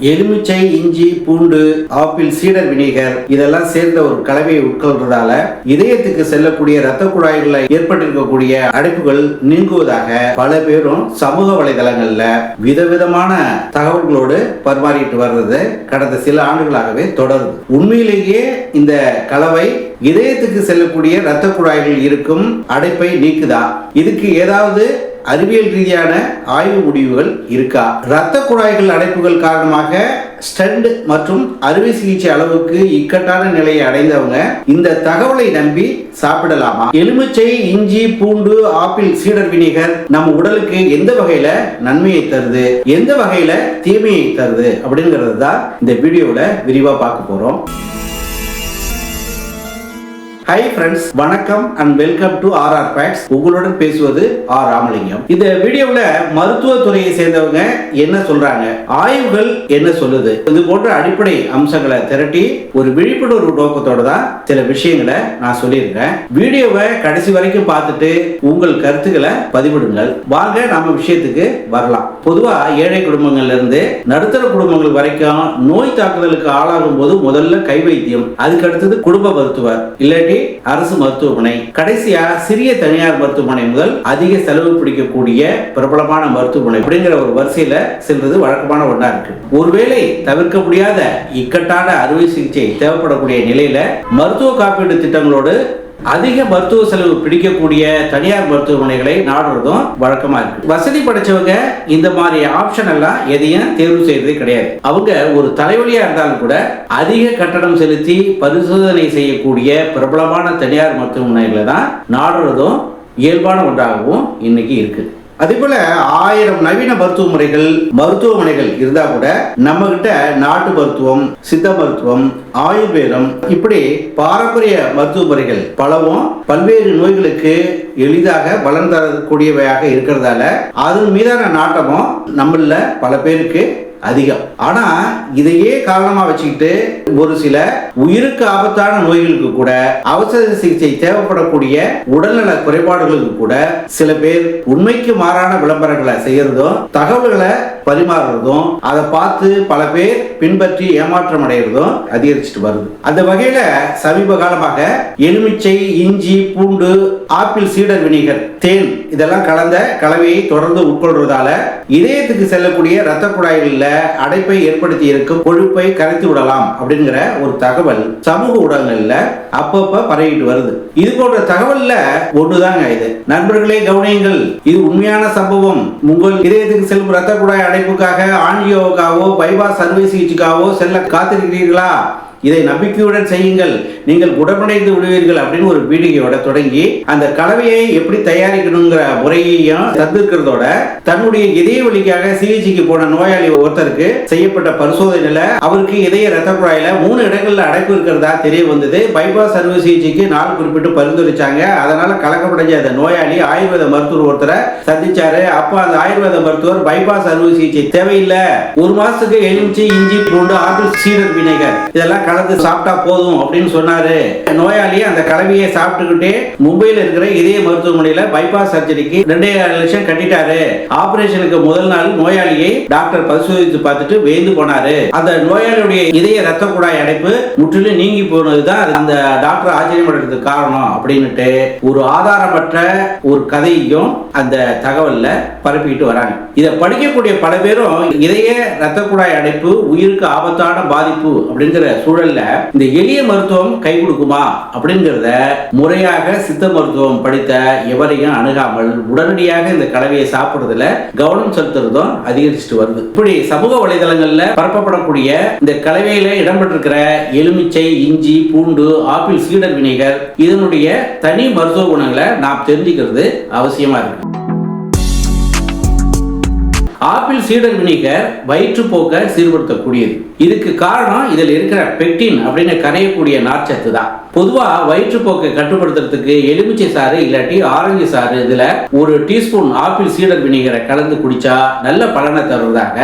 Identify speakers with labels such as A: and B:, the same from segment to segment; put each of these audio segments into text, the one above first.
A: எலுமிச்சை இஞ்சி பூண்டு ஆப்பிள் சீடர் வினிகர் இதெல்லாம் சேர்ந்த ஒரு கலவையை உட்கொள்றதால இதயத்துக்கு செல்லக்கூடிய ரத்த குழாய்களில் ஏற்பட்டிருக்கக்கூடிய அடைப்புகள் நீங்குவதாக பல பேரும் சமூக வலைதளங்கள்ல விதவிதமான தகவல்களோடு பரிமாறிட்டு வர்றது கடந்த சில ஆண்டுகளாகவே தொடருது. உண்மையிலேயே இந்த கலவை இதயத்துக்கு செல்லக்கூடிய ரத்த குழாய்கள் இருக்கும் அடைப்பை நீக்குதா? இதுக்கு ஏதாவது அறிவியல் ரீதியான ஆய்வு முடிவுகள் இருக்கா? இரத்த குழாய்கள் அடைப்புகள் காரணமாக ஸ்டண்ட் மற்றும் அறுவை சிகிச்சை அளவுக்கு இக்கட்டான நிலையை அடைந்தவங்க இந்த தகவலை நம்பி சாப்பிடலாமா? எலுமிச்சை இஞ்சி பூண்டு ஆப்பிள் சீடர் வினிகர் நம்ம உடலுக்கு எந்த வகையில நன்மையை தருது? எந்த வகையில தீமையை தருது? அப்படிங்கிறது தான் இந்த வீடியோவில் விரிவா பார்க்க போறோம். ஹை ஃப்ரெண்ட்ஸ் வணக்கம் and welcome to R R facts உங்களுடன் பேசுவது ஆர் ராமலிங்கம். இந்த வீடியோவில் மருத்துவத்துறையை சேர்ந்தவங்க என்ன சொல்றாங்க ஆய்வுகள் என்ன சொல்லுது இது போன்ற அடிப்படை அம்சங்களை திரட்டி ஒரு விழிப்புணர்வு நோக்கத்தோட தான் சில விஷயங்களை நான் சொல்லியிருக்கேன். வீடியோவை கடைசி வரைக்கும் பார்த்துட்டு உங்கள் கருத்துக்களை பதிவிடுங்கள். வாங்க நம்ம விஷயத்துக்கு வரலாம். பொதுவா ஏழை குடும்பங்கள்ல இருந்து நடுத்தர குடும்பங்கள் வரைக்கும் நோய் தாக்குதலுக்கு ஆளாகும் போது முதல்ல கை வைத்தியம் அதுக்கு அடுத்தது குடும்ப மருத்துவர். இல்லாட்டி அரசு மருத்துவமனை கடைசியா சிறிய தனியார் மருத்துவமனை முதல் அதிக செலவு பிடிக்கக்கூடிய பிரபலமான மருத்துவமனை அப்படிங்கிற ஒரு வரிசையில சென்றது வழக்கமான ஒன்றா இருக்கு. ஒருவேளை தவிர்க்க முடியாத இக்கட்டான அறுவை சிகிச்சை தேவைப்படக்கூடிய நிலையில மருத்துவ காப்பீடு திட்டங்களோடு அதிக மருத்துவ செலவு பிடிக்கக்கூடிய தனியார் மருத்துவமனைகளை நாடுறதும் வழக்கமா இருக்கு. வசதி படைச்சவங்க இந்த மாதிரி ஆப்ஷன் எல்லாம் எதையும் தேர்வு செய்யறது கிடையாது. அவங்க ஒரு தலைவலியா இருந்தாலும் கூட அதிக கட்டணம் செலுத்தி பரிசோதனை செய்யக்கூடிய பிரபலமான தனியார் மருத்துவமனைகளை தான் நாடுறதும் இயல்பான ஒன்றாகவும் இன்னைக்கு இருக்குது அதே போல ஆயிரம் நவீன மருத்துவ முறைகள் மருத்துவமனைகள் இருந்தா கூட நம்ம கிட்ட நாட்டு மருத்துவம் சித்த மருத்துவம் ஆயுர்வேதம் இப்படி பாரம்பரிய மருத்துவ முறைகள் பலவும் பல்வேறு நோய்களுக்கு எளிதாக பலன் தரக்கூடியவையாக இருக்கிறதால அதன் மீதான நாட்டமும் நம்மள பல பேருக்கு அதிகம். ஆனா இதையே காரணமா வச்சுக்கிட்டு ஒரு சில உயிருக்கு ஆபத்தான நோய்களுக்கு கூட அவசர சிகிச்சை தேவைப்படக்கூடிய உடல்நல குறைபாடுகளுக்கு கூட சில பேர் உண்மைக்கு மாறான விளம்பரங்களை செய்யறதும் தகவல்களை பரிமாறுறதும் அதை பார்த்து பல பேர் பின்பற்றி ஏமாற்றம் அடைகிறதும் அதிகரிச்சுட்டு வருது. அந்த வகையில சமீப காலமாக எலுமிச்சை இஞ்சி பூண்டு ஆப்பிள் சீடர் வினிகர் தேன் இதெல்லாம் கலந்த கலவையை தொடர்ந்து உட்கொள்றதால இதயத்துக்கு செல்லக்கூடிய இரத்த குழாய்களில் அடைப்பை ஏற்படுத்தி இருக்கும் கொழுப்பை கரைத்து விடலாம் அப்படிங்கிற ஒரு தகவல் சமூக ஊடகங்கள்ல அப்பப்ப பரவிட்டு வருது. இது போன்ற தகவல்ல ஒண்ணுதாங்க இது. நண்பர்களே கவனியுங்கள். இது உண்மையான சம்பவம். உங்கள் இதயத்துக்கு செல்லும் ரத்த குழாய் அழைப்புக்காக ஆன்ஜியோவுக்காகவோ பைபாஸ் அறுவை சிகிச்சைக்காகவோ செல்ல காத்திருக்கிறீர்களா? இதை நம்பிக்கையுடன் செய்யுங்கள். நீங்கள் குடமடைந்து விடுவீர்கள் அப்படின்னு ஒரு பீடிகையோட தொடங்கி அந்த கலவையை எப்படி தயாரிக்கணுங்கிற முறையையும் தந்திருக்கிறதோட தன்னுடைய இதய வழிக்காக சிகிச்சைக்கு போன நோயாளி ஒருத்தருக்கு செய்யப்பட்ட பரிசோதனையில அவருக்கு இதய ரத்த குழாயில மூணு இடங்கள்ல அடைப்பு இருக்கிறதா தெரிய வந்தது. பைபாஸ் அறுவை சிகிச்சைக்கு நாள் குறிப்பிட்டு பரிந்துரைச்சாங்க அதனால கலக்கமடைஞ்ச அந்த நோயாளி ஆயுர்வேத மருத்துவர் ஒருத்தரை சந்திச்சாரு. அப்ப அந்த ஆயுர்வேத மருத்துவர் பைபாஸ் அறுவை சிகிச்சை தேவையில்லை. ஒரு மாசத்துக்கு எலுமிச்சை இஞ்சி பூண்டு ஆப்பிள் சீடர் வினைகர் இதெல்லாம் கலந்து சாப்பிட்டா போதும் அப்படின்னு சொன்னாரு. நோயாளி அந்த கலவையை சாப்பிட்டுக்கிட்டே மும்பையில் இருக்கிற இதய மருத்துவமனையில பைபாஸ் சர்ஜரிக்கு ரெண்டே லட்சம் கட்டிட்டாரு. ஆபரேஷனுக்கு முதல் நாள் நோயாளியை டாக்டர் பரிசோதித்து பார்த்துட்டு வேந்து போனாரு. அந்த நோயாளியுடைய இதய ரத்த குழாய் அடைப்பு முற்றிலும் நீங்கி போனதுதான் அந்த டாக்டர் ஆச்சரியப்படுறதுக்கு காரணம் அப்படின்னுட்டு ஒரு ஆதாரமற்ற ஒரு கதையும் அந்த தகவல்ல பரப்பிட்டு வராங்க. இதை படிக்கக்கூடிய பல பேரும் இதய ரத்த குழாய் அடைப்பு உயிருக்கு ஆபத்தான பாதிப்பு அப்படிங்கிற சூழல்ல இந்த எளிய மருத்துவம் கை கொடுக்குமா அப்படிங்கிறத முறையாக சித்த மருத்துவம் படித்த எவரையும் அணுகாமல் உடனடியாக இந்த கலவையை சாப்பிடுறதுல கவனம் செலுத்துறதும் அதிகரிச்சுட்டு வருது. இப்படி சமூக வலைதளங்கள்ல பரப்பப்படக்கூடிய இந்த கலவையில இடம்பெற்றிருக்கிற எலுமிச்சை இஞ்சி பூண்டு ஆப்பிள் சீடர் வினைகர் இதனுடைய தனி மருத்துவ குணங்களை நாம் தெரிஞ்சுக்கிறது அவசியமா இருக்கு. ஆப்பிள் சீடர் வினிகர் வயிற்றுப்போக்கை சீர்படுத்தக்கூடியது. இதுக்கு காரணம் இதில் இருக்கிற பெக்டின் அப்படின்னு கரையக்கூடிய நார்ச்சத்து தான். பொதுவாக வயிற்றுப்போக்கை கட்டுப்படுத்துறதுக்கு எலுமிச்சை சாறு இல்லாட்டி ஆரஞ்சு சாறு இதில் ஒரு டீஸ்பூன் ஆப்பிள் சீடர் வினிகரை கலந்து குடிச்சா நல்ல பலனை தருவதாக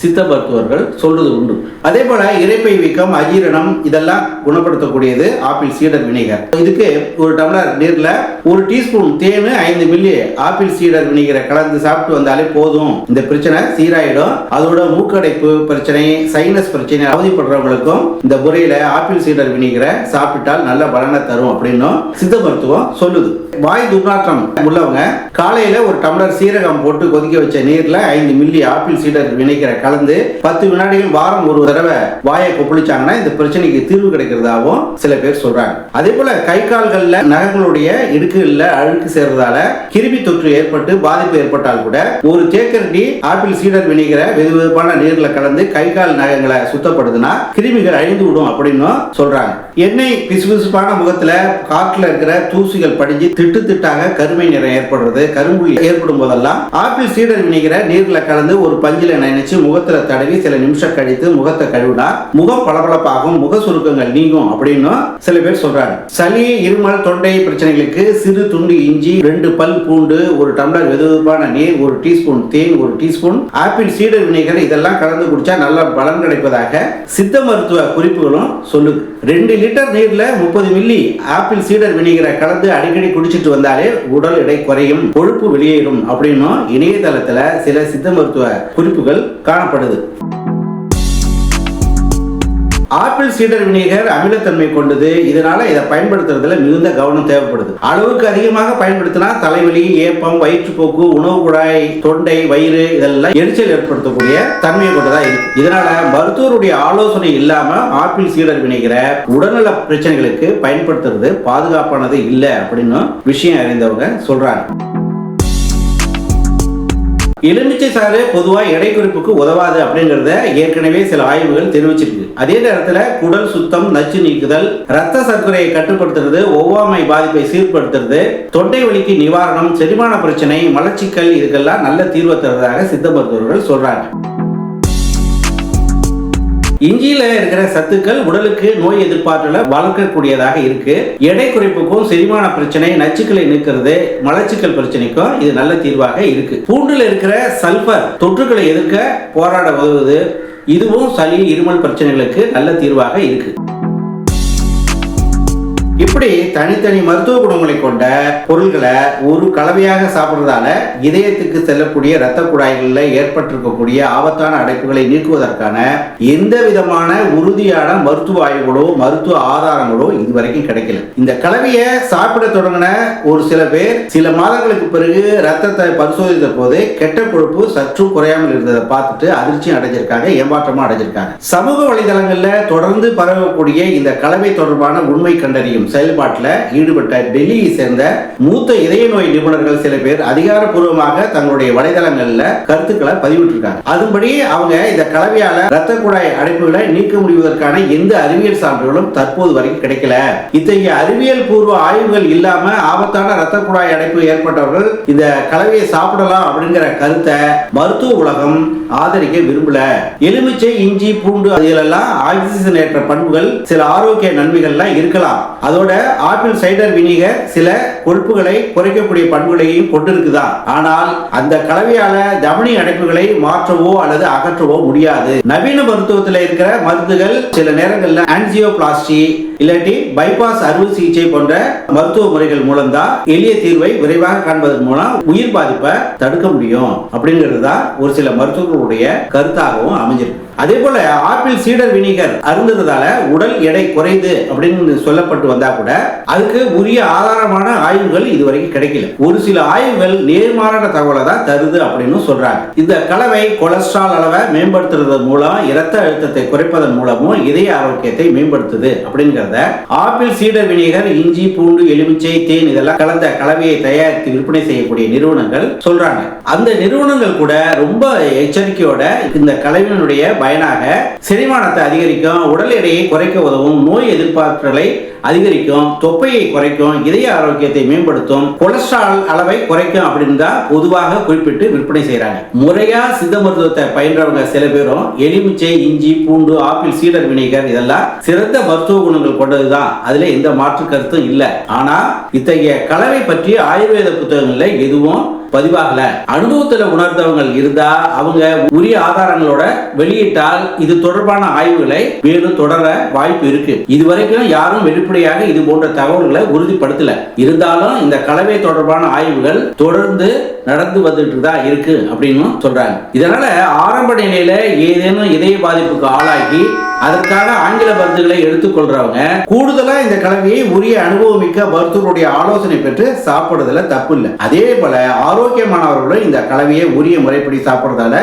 A: சித்த மருத்துவர்கள் சொல்றது உண்டு. அதே போல இறைப்பை வீக்கம் அஜீரணம் இதெல்லாம் குணப்படுத்தக்கூடியது ஆப்பிள் சீடர் வினிகர். இதுக்கு ஒரு டம்ளர் நீர்ல ஒரு டீஸ்பூன் தேன் ஐந்து மில்லி ஆப்பிள் சீடர் வினிகரை கலந்து சாப்பிட்டு வந்தாலே போதும். இந்த பிரச்சனை சீராயிடும். அதோட மூக்கடைப்பு பிரச்சனை சைனஸ் பிரச்சனை அவதிப்படுறவங்களுக்கும் இந்த முறையில ஆப்பிள் சீடர் வினிகரை சாப்பிட்டால் நல்ல பலனை தரும் அப்படின்னும் சித்த மருத்துவம் சொல்லுது. வாய் துர்நாற்றம் உள்ளவங்க காலையில ஒரு டம்ளர் சீரகம் போட்டு கொதிக்க வச்ச நீர்ல ஐந்து மில்லி ஆப்பிள் சீடர் வினைக்கிற கலந்து பத்து வினாடிகள் வாரம் ஒரு தடவை வாயை கொப்பளிச்சாங்கன்னா இந்த பிரச்சனைக்கு தீர்வு கிடைக்கிறதாவும் சில பேர் சொல்றாங்க. அதே போல கை கால்கள்ல நகங்களுடைய இடுக்குகள்ல அழுக்கு சேர்றதால கிருமி தொற்று ஏற்பட்டு பாதிப்பு ஏற்பட்டால் கூட ஒரு தேக்கரண்டி ஆப்பிள் சீடர் வினைக்கிற வெது வெதுப்பான நீர்ல கலந்து கை கால் நகங்களை சுத்தப்படுதுன்னா கிருமிகள் அழிந்து விடும் அப்படின்னு சொல்றாங்க. எண்ணெய் பிசுபிசுப்பான முகத்துல காற்றுல இருக்கிற தூசிகள் படிஞ்சு திட்டு திட்டாக கருமை நிறம் ஏற்படுறது கரும்புள்ளி ஏற்படும் போதெல்லாம் ஆப்பிள் சீடர் வினிகரை நீர்ல கலந்து ஒரு பஞ்சில நினைச்சு முகத்துல தடவி சில நிமிஷம் கழித்து முகத்தை கழுவினா முகம் பளபளப்பாகும் முக சுருக்கங்கள் நீங்கும் அப்படின்னு சில பேர் சொல்றாங்க. சளி இருமல் தொண்டை பிரச்சனைகளுக்கு சிறு துண்டு இஞ்சி ரெண்டு பல் பூண்டு ஒரு டம்ளர் வெதுவெதுப்பான நீர் ஒரு டீஸ்பூன் தேன் ஒரு டீஸ்பூன் ஆப்பிள் சீடர் வினிகர் இதெல்லாம் கலந்து குடிச்சா நல்ல பலன் கிடைப்பதாக சித்த மருத்துவ குறிப்புகளும் சொல்லுது. ரெண்டு லிட்டர் நீர்ல முப்பது மில்லி ஆப்பிள் சீடர் வினிகரை கலந்து அடிக்கடி குடிச்சிட்டு வந்தாலே உடல் எடை குறையும் கொழுப்பு வெளியேறும் அப்படின்னும் இணையதளத்துல சில சித்த மருத்துவ குறிப்புகள் காணப்படுது. ஆப்பிள் சீடர் வினிகர் அமிலத்தன்மை கொண்டது. இதனால இதை பயன்படுத்துறதுல மிகுந்த கவனம் தேவைப்படுது. அளவுக்கு அதிகமாக பயன்படுத்தினா தலைவலி ஏப்பம் வயிற்றுப்போக்கு உணவு குழாய் தொண்டை வயிறு இதெல்லாம் எரிச்சல் ஏற்படுத்தக்கூடிய தன்மையை கொண்டதா இருக்கு. இதனால மருத்துவருடைய ஆலோசனை இல்லாம ஆப்பிள் சீடர் வினிகரை உடல்நல பிரச்சனைகளுக்கு பயன்படுத்துறது பாதுகாப்பானது இல்லை அப்படின்னு விஷயம் அறிந்தவங்க சொல்றாங்க. எலுமிச்சை சாறு பொதுவாக எடை குறைப்புக்கு உதவாது அப்படிங்கிறத ஏற்கனவே சில ஆய்வுகள் தெரிவிச்சிருக்கு. அதே நேரத்தில் குடல் சுத்தம் நச்சு நீக்குதல் ரத்த சர்க்கரையை கட்டுப்படுத்துறது ஒவ்வாமை பாதிப்பை சீர்படுத்துறது தொண்டை வலிக்கு நிவாரணம் செரிமான பிரச்சனை மலச்சிக்கல் இதுக்கெல்லாம் நல்ல தீர்வு தருவதாக சித்த மருத்துவர்கள் சொல்றாங்க. இஞ்சியில இருக்கிற சத்துக்கள் உடலுக்கு நோய் எதிர்ப்பாற்றல வளர்க்கக்கூடியதாக இருக்கு. எடை குறைப்புக்கும் செரிமான பிரச்சனை நச்சுக்களை நீக்கிறது மலச்சிக்கல் பிரச்சனைக்கும் இது நல்ல தீர்வாக இருக்கு. பூண்டுல இருக்கிற சல்பர் தொற்றுக்களை எதிர்க்க போராட உதவுது. இதுவும் சளி இருமல் பிரச்சனைகளுக்கு நல்ல தீர்வாக இருக்குது இப்படி தனித்தனி மருத்துவ குணங்களை கொண்ட பொருள்களை ஒரு கலவையாக சாப்பிடுறதால இதயத்துக்கு செல்லக்கூடிய இரத்த குழாய்களில் ஏற்பட்டிருக்கக்கூடிய ஆபத்தான அடைப்புகளை நீக்குவதற்கான எந்த விதமான உறுதியான மருத்துவ ஆய்வுகளோ மருத்துவ ஆதாரங்களோ இதுவரைக்கும் கிடைக்கல. இந்த கலவையை சாப்பிட தொடங்கின ஒரு சில பேர் சில மாதங்களுக்கு பிறகு ரத்தத்தை பரிசோதித்த போது கெட்ட கொழுப்பு சற்று குறையாமல் இருந்ததை பார்த்துட்டு அதிர்ச்சி அடைஞ்சிருக்காங்க ஏமாற்றமா அடைஞ்சிருக்காங்க. சமூக வலைதளங்கள்ல தொடர்ந்து பரவக்கூடிய இந்த கலவை தொடர்பான உண்மை கண்டறியும் செயல்பாட்டில் ஈடுபட்ட டெல்லியை சேர்ந்த மூத்த இதய நோய் நிபுணர்கள் சில பேர் அதிகாரப்பூர்வமாக தங்களுடைய வலைதளங்கள்ல கருத்துக்களை பதிவிட்டிருக்காங்க. அதன்படி அவங்க இந்த கலவையால ரத்த குழாய் அடைப்புகளை நீக்க முடிவதற்கான எந்த அறிவியல் சான்றுகளும் தற்போது வரைக்கும் கிடைக்கல. இத்தகைய அறிவியல் பூர்வ ஆய்வுகள் இல்லாம ஆபத்தான ரத்த குழாய் அடைப்பு ஏற்பட்டவர்கள் இந்த கலவையை சாப்பிடலாம் அப்படிங்கிற கருத்தை மருத்துவ உலகம் ஆதரிக்க விரும்பல. எலுமிச்சை இஞ்சி பூண்டு அதிலெல்லாம் ஆக்சிஜன் ஏற்ற பண்புகள் சில ஆரோக்கிய நன்மைகள்லாம் இருக்கலாம். அதோட ஆப்பிள் சைடர் வினிகர் சில கொழுப்புகளை குறைக்கக்கூடிய பண்புகளையும் கொண்டிருக்குதா? ஆனால் அந்த கலவையால தமனி அடைப்புகளை மாற்றவோ அல்லது அகற்றவோ முடியாது. நவீன மருத்துவத்தில் இருக்கிற மருந்துகள் சில நேரங்களில் ஆன்ஜியோபிளாஸ்டி இல்லாட்டி பைபாஸ் அறுவை சிகிச்சை போன்ற மருத்துவ முறைகள் மூலம் தான் எளிய தீர்வை விரைவாக காண்பதன் மூலம் உயிர் பாதிப்பை தடுக்க முடியும். அப்படிங்கிறது தான் ஒரு சில மருத்துவர்களுடைய கருத்தாகவும் அமைஞ்சிருக்கு. அதே போல ஆப்பிள் சீடர் வினிகர் அருந்துறதால உடல் எடை குறைந்து அப்படின்னு சொல்லப்பட்டு வந்தா கூட அதுக்கு உரிய ஆதாரமான ஆய்வுகள் இதுவரைக்கும் கிடைக்கல. ஒரு சில ஆய்வுகள் நேர்மாறான தகவலை தான் தருது அப்படின்னு சொல்றாங்க. இந்த கலவை கொலஸ்ட்ரால் அளவை மேம்படுத்துறது மூலம் இரத்த அழுத்தத்தை குறைப்பதன் மூலமும் இதய ஆரோக்கியத்தை மேம்படுத்துது அப்படிங்கிறத ஆப்பிள் சீடர் வினிகர் இஞ்சி பூண்டு எலுமிச்சை தேன் இதெல்லாம் கலந்த கலவையை தயாரித்து விற்பனை செய்யக்கூடிய நிறுவனங்கள் சொல்றாங்க. அந்த நிறுவனங்கள் கூட ரொம்ப எச்சரிக்கையோட இந்த கலவையினுடைய பயனாக செரிமானத்தை அதிகரிக்கும் உடல் எடையை குறைக்க உதவும் நோய் எதிர்பார்ப்புகளை அதிகரிக்கும் தொப்பையை குறைக்கும் இதய ஆரோக்கியத்தை மேம்படுத்தும் கொலஸ்ட்ரால் அளவை குறைக்கும் அப்படின்னு தான் பொதுவாக குறிப்பிட்டு விற்பனை செய்கிறாங்க முறையா சித்த மருத்துவத்தை பயின்றவங்க சில பேரும் எலுமிச்சை இஞ்சி பூண்டு ஆப்பிள் சீடர் வினைகர் இதெல்லாம் சிறந்த மருத்துவ குணங்கள் கொண்டதுதான். அதுல எந்த மாற்று கருத்தும் இல்லை. ஆனா இத்தகைய கலவை பற்றி ஆயுர்வேத புத்தகங்கள்ல எதுவும் பதிவாகல. அனுபவத்துல உணர்ந்தவங்க இருந்தா அவங்க உரிய ஆதாரங்களோட வெளியிட்டால் இது தொடர்பான ஆய்வுகளை மேலும் தொடர வாய்ப்பு இருக்கு. இதுவரைக்கும் யாரும் வெளிப்படையாக இது போன்ற தகவல்களை உறுதிப்படுத்தல. இருந்தாலும் இந்த கலவை தொடர்பான ஆய்வுகள் தொடர்ந்து நடந்து வந்துட்டு தான் இருக்கு அப்படின்னு சொல்றாங்க. இதனால ஆரம்ப நிலையில ஏதேனும் இதய பாதிப்புக்கு ஆளாகி அதற்காக ஆங்கில மருந்துகளை எடுத்துக்கொள்றவங்க கூடுதலா இந்த கலவையை உரிய அனுபவமிக்க மருத்துவருடைய ஆலோசனை பெற்று சாப்பிடுறதுல தப்பு இல்லை. அதே போல ஆரோக்கியமானவர்களும் இந்த கலவையை உரிய முறைப்படி சாப்பிடுறதால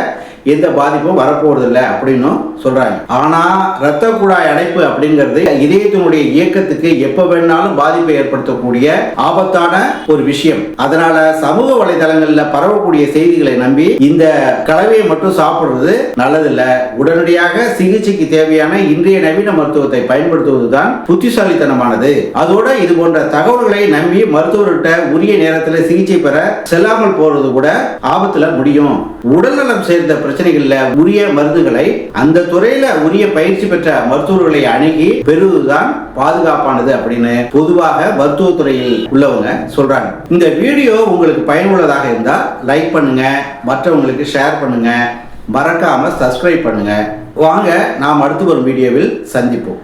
A: எந்த பாதிப்பும் வரப்போறதில்லை அப்படின்னும் சொல்றாங்க. ஆனா இரத்த குழாய் அடைப்பு அப்படிங்கிறது இதயத்தினுடைய இயக்கத்துக்கு எப்ப வேணாலும் பாதிப்பை ஏற்படுத்தக்கூடிய ஆபத்தான ஒரு விஷயம். அதனால சமூக வலைதளங்கள்ல பரவக்கூடிய செய்திகளை நம்பி இந்த கலவையை மட்டும் சாப்பிடுறது நல்லதில்லை. உடனடியாக சிகிச்சைக்கு தேவையான இன்றைய நவீன மருத்துவத்தை பயன்படுத்துவதுதான் புத்திசாலித்தனமானது. அதோட இது போன்ற தகவல்களை நம்பி மருத்துவர்கிட்ட உரிய நேரத்தில் சிகிச்சை பெற செல்லாமல் போறது கூட ஆபத்துல முடியும். உடல்நலம் சேர்ந்த பிரச்சனைகள்ல உரிய மருந்துகளை அந்த துறையில உரிய பயிற்சி பெற்ற மருத்துவர்களை அணுகி பெறுவதுதான் பாதுகாப்பானது அப்படின்னு பொதுவாக மருத்துவத்துறையில் உள்ளவங்க சொல்றாங்க. இந்த வீடியோ உங்களுக்கு பயனுள்ளதாக இருந்தால் லைக் பண்ணுங்க மற்றவங்களுக்கு ஷேர் பண்ணுங்க மறக்காம சப்ஸ்கிரைப் பண்ணுங்க. வாங்க நாம் அடுத்து வரும் வீடியோவில் சந்திப்போம்.